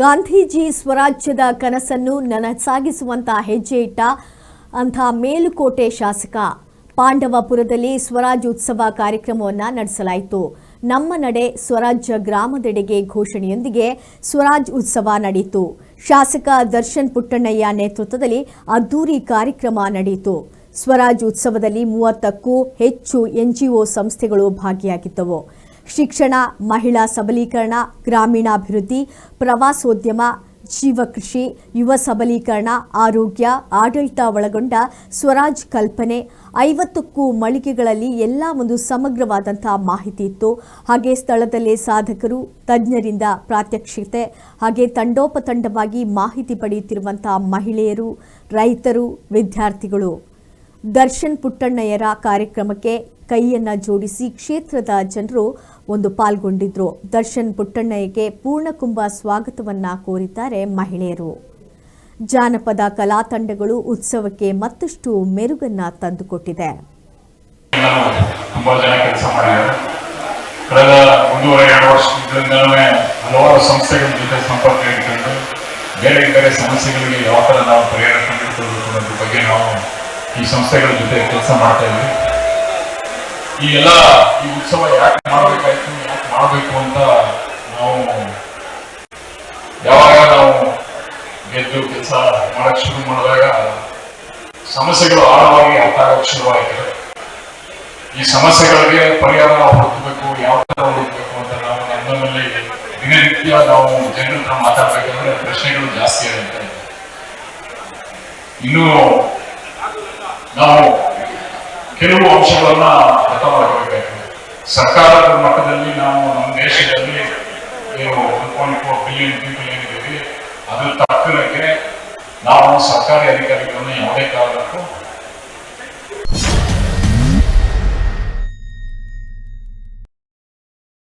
ಗಾಂಧೀಜಿ ಸ್ವರಾಜ್ಯದ ಕನಸನ್ನು ನನಸಾಗಿಸುವಂತಹ ಹೆಜ್ಜೆ ಇಟ್ಟ ಅಂಥ ಮೇಲುಕೋಟೆ ಶಾಸಕ ಪಾಂಡವಪುರದಲ್ಲಿ ಸ್ವರಾಜ್ ಉತ್ಸವ ಕಾರ್ಯಕ್ರಮವನ್ನು ನಡೆಸಲಾಯಿತು. ನಮ್ಮ ನಡೆ ಸ್ವರಾಜ್ಯ ಗ್ರಾಮದೆಡೆಗೆ ಘೋಷಣೆಯೊಂದಿಗೆ ಸ್ವರಾಜ್ ಉತ್ಸವ ನಡೆಯಿತು. ಶಾಸಕ ದರ್ಶನ್ ಪುಟ್ಟಣ್ಣಯ್ಯ ನೇತೃತ್ವದಲ್ಲಿ ಅದ್ದೂರಿ ಕಾರ್ಯಕ್ರಮ ನಡೆಯಿತು. ಸ್ವರಾಜ್ ಉತ್ಸವದಲ್ಲಿ ಮೂವತ್ತಕ್ಕೂ ಹೆಚ್ಚು ಎನ್ಜಿಒ ಸಂಸ್ಥೆಗಳು ಭಾಗಿಯಾಗಿದ್ದವು. ಶಿಕ್ಷಣ, ಮಹಿಳಾ ಸಬಲೀಕರಣ, ಗ್ರಾಮೀಣಾಭಿವೃದ್ಧಿ, ಪ್ರವಾಸೋದ್ಯಮ ಜೀವಕೃಷಿ ಯುವ ಸಬಲೀಕರಣ, ಆರೋಗ್ಯ ಆಡಳಿತ ಒಳಗೊಂಡ ಸ್ವರಾಜ್ ಕಲ್ಪನೆ, ಐವತ್ತಕ್ಕೂ ಮಳಿಗೆಗಳಲ್ಲಿ ಎಲ್ಲ ಒಂದು ಸಮಗ್ರವಾದಂತಹ ಮಾಹಿತಿ ಇತ್ತು. ಹಾಗೆ ಸ್ಥಳದಲ್ಲೇ ಸಾಧಕರು, ತಜ್ಞರಿಂದ ಪ್ರಾತ್ಯಕ್ಷಿತೆ ಹಾಗೆ ತಂಡೋಪತಂಡವಾಗಿ ಮಾಹಿತಿ ಪಡೆಯುತ್ತಿರುವಂತಹ ಮಹಿಳೆಯರು, ರೈತರು, ವಿದ್ಯಾರ್ಥಿಗಳು. ದರ್ಶನ್ ಪುಟ್ಟಣ್ಣಯ್ಯರ ಕಾರ್ಯಕ್ರಮಕ್ಕೆ ಕೈಯನ್ನ ಜೋಡಿಸಿ ಕ್ಷೇತ್ರದ ಜನರು ಒಂದು ಪಾಲ್ಗೊಂಡಿದ್ರು. ದರ್ಶನ್ ಪುಟ್ಟಣ್ಣಯ್ಯಗೆ ಪೂರ್ಣಕುಂಭ ಸ್ವಾಗತವನ್ನ ಕೋರಿದ್ದಾರೆ ಮಹಿಳೆಯರು. ಜಾನಪದ ಕಲಾ ತಂಡಗಳು ಉತ್ಸವಕ್ಕೆ ಮತ್ತಷ್ಟು ಮೆರುಗನ್ನ ತಂದುಕೊಟ್ಟಿದೆ. ಹಲವಾರು ಸಂಸ್ಥೆಗಳ ಜೊತೆ ಸಂಪರ್ಕ ಇಟ್ಕೊಂಡು ಬೇರೆ ಬೇರೆ ಸಮಸ್ಯೆಗಳಿಗೆ ಯಾವ ಥರ ನಾವು ಪರಿಹಾರ ಕಂಡುಹಿಡಿಯಬೇಕು ಅನ್ನೋದ್ರ ಬಗ್ಗೆ ನಾವು ಈ ಸಂಸ್ಥೆಗಳ ಜೊತೆ ಕೆಲಸ ಮಾಡ್ತಾ ಇದ್ವಿ. ಈ ಎಲ್ಲ ಈ ಉತ್ಸವ ಯಾಕೆ ಮಾಡಬೇಕಾಯ್ತು, ಯಾಕೆ ಮಾಡಬೇಕು ಅಂತ ನಾವು ಯಾವಾಗ ನಾವು ಗೆದ್ದು ಕೆಲಸ ಮಾಡಕ್ ಶುರು ಮಾಡಿದಾಗ ಸಮಸ್ಯೆಗಳು ಆಳವಾಗಿ ಅರ್ಥ ಆಗಕ್ಕೆ ಶುರುವಾಯಿತು ಈ ಸಮಸ್ಯೆಗಳಿಗೆ ಪರಿಹಾರ ನಾವು ಹುಡುಕಬೇಕು, ಯಾವ ತರ ಹುಡುಕಬೇಕು ಅಂತ ನಾವು ನಮ್ಮಲ್ಲಿ ದಿನನಿತ್ಯ ನಾವು ಜನರ ಹತ್ರ ಮಾತಾಡ್ಬೇಕಂದ್ರೆ ಪ್ರಶ್ನೆಗಳು ಜಾಸ್ತಿ ಆಗುತ್ತೆ. ಇನ್ನು ನಾವು ಕೆಲವು ಅಂಶಗಳನ್ನ ಅರ್ಥ ಮಾಡಿಕೊಳ್ಬೇಕು ಸರ್ಕಾರದ ಮಟ್ಟದಲ್ಲಿ ನಾವು ನಮ್ಮ ದೇಶದಲ್ಲಿ ಬಿಲಿಯನ್ ಪೀಪಲ್ ಏನಿದ್ದೀವಿ, ಅದ್ರ ತಕ್ಕನಕ್ಕೆ ನಾವು ಸರ್ಕಾರಿ ಅಧಿಕಾರಿಗಳನ್ನ ಯಾವುದೇ ಕಾರಣಕ್ಕೂ